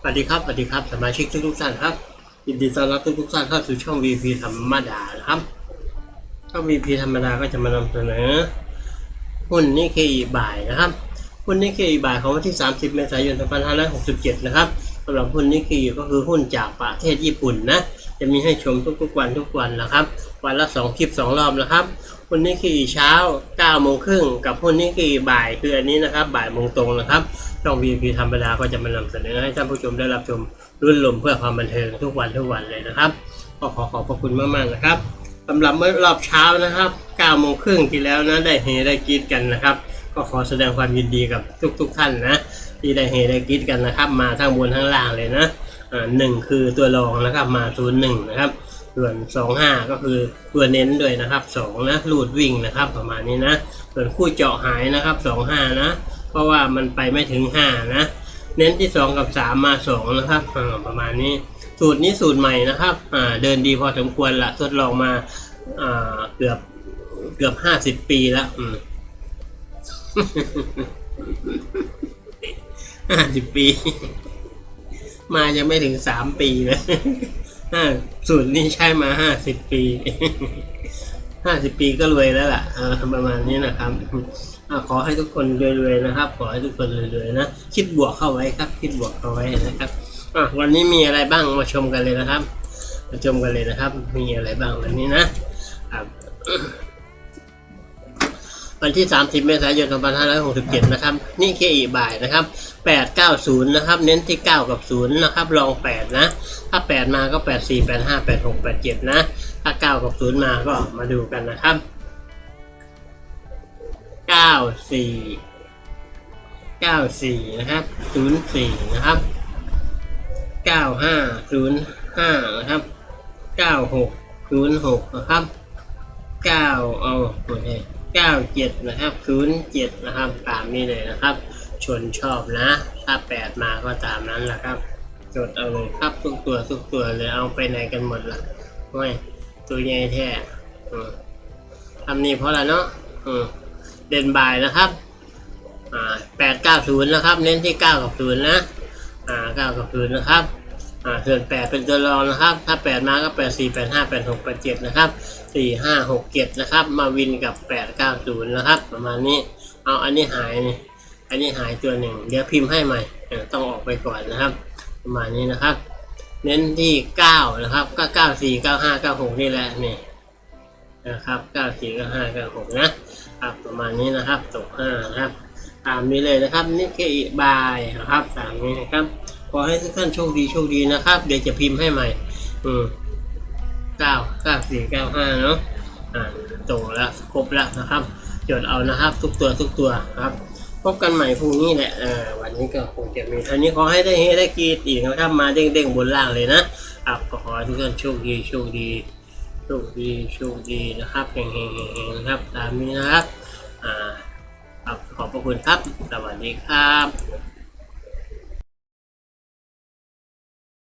สวัสดีครับ สวัสดีครับ สมาชิกทุกทุกท่านครับ ยินดีต้อนรับทุกทุกท่านเข้าสู่ช่อง VP ธรรมดานะครับช่อง VP ธรรมดาก็จะมานำเสนอหุ้นนิเคอีบ่ายนะครับ หุ้นนิเคอีบ่ายของวันที่ 30 เมษายน 2567 นะครับสำหรับหุ้นนิเคอีก็คือหุ้นจากประเทศญี่ปุ่นนะ จะมีให้ชมทุกๆวันทุกวันนะครับ วันละ2คลิป2รอบนะครับหุ้นนิเคอีเช้า9โมงครึ่งกับหุ้นนิเคอีบ่ายคืออันนี้นะครับ บ่ายโมงตรงนะครับช่อง VP ธรรมดาก็จะมานำเสนอให้ท่านผู้ชมได้รับชมรุ่นลมเพื่อความบันเทิงทุกวันทุกวันเลยนะครับก็ขอขอบพระคุณมากๆนะครับสำหรับเมื่อรอบเช้านะครับ9โมงครึ่งที่แล้วนะได้เฮได้กีดกันนะครับ ก็ขอแสดงความยินดีกับทุกๆท่านนะที่ได้เฮได้กีดกันนะครับ มาทั้งบนทั้งล่างเลยนะอ่าหนึ่งคือตัวรองนะครับมาศูนย์หนึ่งนะครับ ส่วนสองห้าก็คือตัวเน้นด้วยนะครับสองนะลูดวิ่งนะครับ ประมาณนี้นะ ส่วนคู่เจาะหายนะครับสองห้านะ เพราะว่ามันไปไม่ถึงห้านะ เน้นที่สองกับสามมาสองนะครับประมาณนี้ สูตรนี้สูตรใหม่นะครับเดินดีพอสมควรละทดลองมาเกือบเกือบห้าสิบปีแล้วห้าสิบปี มายังไม่ถึงสามปีเลย ห้าสูตรนี้ใช้มาห้าสิบปีห้าสิบปีก็รวยแล้วล่ะอ่าประมาณนี้นะครับอ่าขอให้ทุกคนรวยๆนะครับ ขอให้ทุกคนรวยๆนะคิดบวกเข้าไว้ครับ คิดบวกเข้าไว้นะครับอะวันนี้มีอะไรบ้างมาชมกันเลยนะครับ มาชมกันเลยนะครับ มีอะไรบ้างวันนี้นะ วันที่ 30 เมษายน 2567 นะครับ นี่เคอีบ่ายนะครับ 890 นะครับ เน้นที่ 9 กับ 0 นะครับ ลอง 8 นะ ถ้า 8 มาก็ 84 85 86 87 นะ ถ้า 9 กับ 0 มาก็มาดูกันนะครับ 94 94 นะครับ 04 นะครับ 9505 นะครับ 9606 นะครับ 9 เอาหมเลย 997 นะครับ07นะครับตามนี้เลยนะครับชวนชอบนะ ถ้า 8 มาก็ตามนั้นแหละครับ จดเอาเลยครับทุกตัวทุกตัวเลยเอาไปไหนกันหมดละ่ะโอ้ยตัวใหญ่แท้ทำนี้เพราะอะไรเนาะเด่นบ่ายนะครับแปดเก้าศูนย์นะครับ เน้นที่เก้ากับศูนย์นะอ่าเก้ากับศูนย์นะครับ อ่าส่วนแปดเป็นตัวรองนะครับ ถ้าแปดมาก็แปดสี่แปดห้าแปดหกแปดเจ็ดนะครับสี่ห้าหกเจ็ดนะครับ มาวินกับแปดเก้าศูนย์นะครับ ประมาณนี้ เอาอันนี้หายนี่อันนี้หายตัวหนึ่ง เดี๋ยวพิมพ์ให้ใหม่ต้องออกไปก่อนนะครับ ประมาณนี้นะครับ เน้นที่เก้านะครับ ก็เก้าสี่เก้าห้าเก้าหกนี่แหละนี่นะครับเก้าสี่เก้าห้าเก้าหกนะครับ ประมาณนี้นะครับตกห้านะครับ ตามนี้เลยนะครับนี่คือบายนะครับตามนี้นะครับ ขอให้ทุกท่านโชคดีโชคดีนะครับ เดี๋ยวจะพิมพ์ให้ใหม่ อืมเก้าเก้าสี่เก้าห้าเนาะอ่าตแล้วครบแล้วนะครับจดเอานะครับ ทุกตัวทุกตัวครับ พบกันใหม่พรุ่งนี้แหละอ่าวันนี้ก็คงจะมีอันนี้ขอให้ได้เฮได้กรีดอีกนะครับ มาเด้งๆบนล่างเลยนะครับก็ขอให้ทุกท่านโชคดีโชคดีโชคดีโชคดีนะครับเฮงๆๆๆนะครับ ตามนี้นะครับ อ่าครับขอบพระคุณครับ สวัสดีครับ